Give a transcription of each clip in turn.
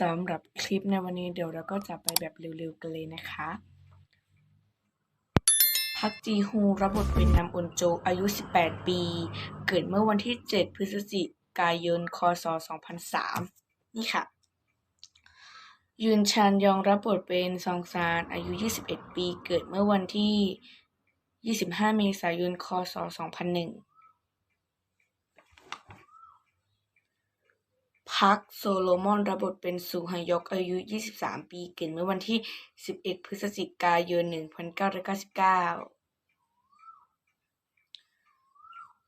สำหรับคลิปในวันนี้เดี๋ยวเราก็จะไปแบบเร็วๆกันเลยนะคะพักจีฮูรับบทเป็นนำอุนโจอายุ 18 ปี เกิดเมื่อวันที่ 7 พฤศจิกายน คศ 2003 นี่ค่ะ ยุนชันยองรับบทเป็นซองซานอายุ 21 ปี เกิดเมื่อวันที่ 25 เมษายน คศ 2001 พักโซโลมอนรับบทเป็นซูฮยอกอายุ 23 ปีเกิดเมื่อวันที่ 11 พฤศจิกายน 1999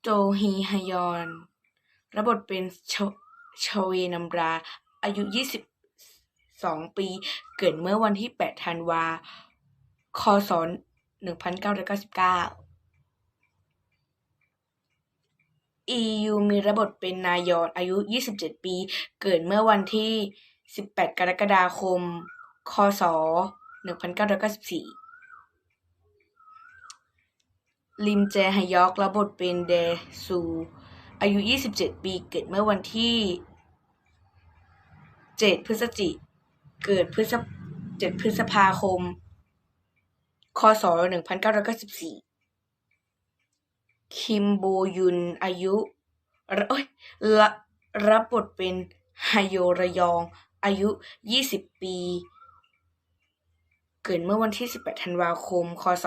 โจฮีฮยอนรับบทเป็นชชเวนัมรา อายุ 22 ปี เกิดเมื่อวันที่ 8 ธันวาคศ1999 อียูมีรับบทเป็นนายอนอายุ 27 ปี เกิดเมื่อวันที่ 18 กรกฎาคม คศ 1994 ลิมแจฮยอกรับบทเป็นเดซู อายุ 27 ปี เกิดเมื่อวันที่ 7 พฤศจิ เกิดพฤษ7พฤษภาคม คศ 1994 คิมโบยุนอายุเอ้ยระรับบทเป็นฮโยระยอง อายุ 20 ปี เกิดเมื่อวันที่ 18 ธันวาคม คศ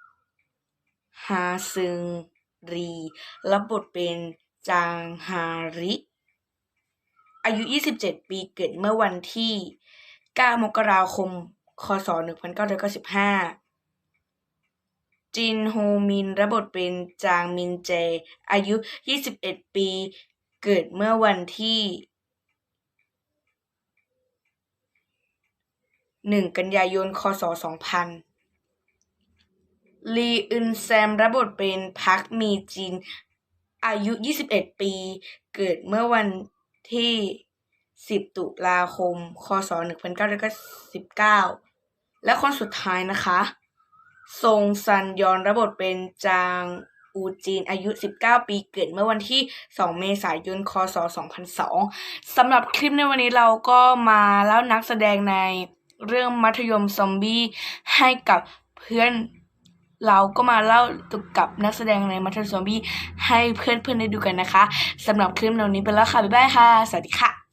2001 ฮาซึงรี รับบทเป็นจางฮาริ อายุ 27 ปีเกิดเมื่อวันที่ 9 มกราคม คศ 1995 จินโฮมินรับบทเป็นจางมินเจ อายุ 21 ปี เกิดเมื่อวันที่ 1 กันยายน คศ 2000 ลีอึนแซมรับบทเป็นพักมีจิน อายุ 21 ปี เกิดเมื่อวันที่ 10 ตุลาคม คศ 1999และคนสุดท้ายนะคะ ซงซันยอนรับบทเป็นจางอูจีนอายุ 19 ปีเกิดเมื่อวันที่ 2 เมษายน คศ 2002 สำหรับคลิปในวันนี้เราก็มาเล่านักแสดงในเรื่องมัธยมซอมบี้ให้กับเพื่อนเราก็มาเล่ากับนักแสดงในมัธยมซอมบี้ให้เพื่อนๆได้ดูกันนะคะสำหรับคลิปในวันนี้ไปแล้วค่ะ บ๊ายบายค่ะ สวัสดีค่ะ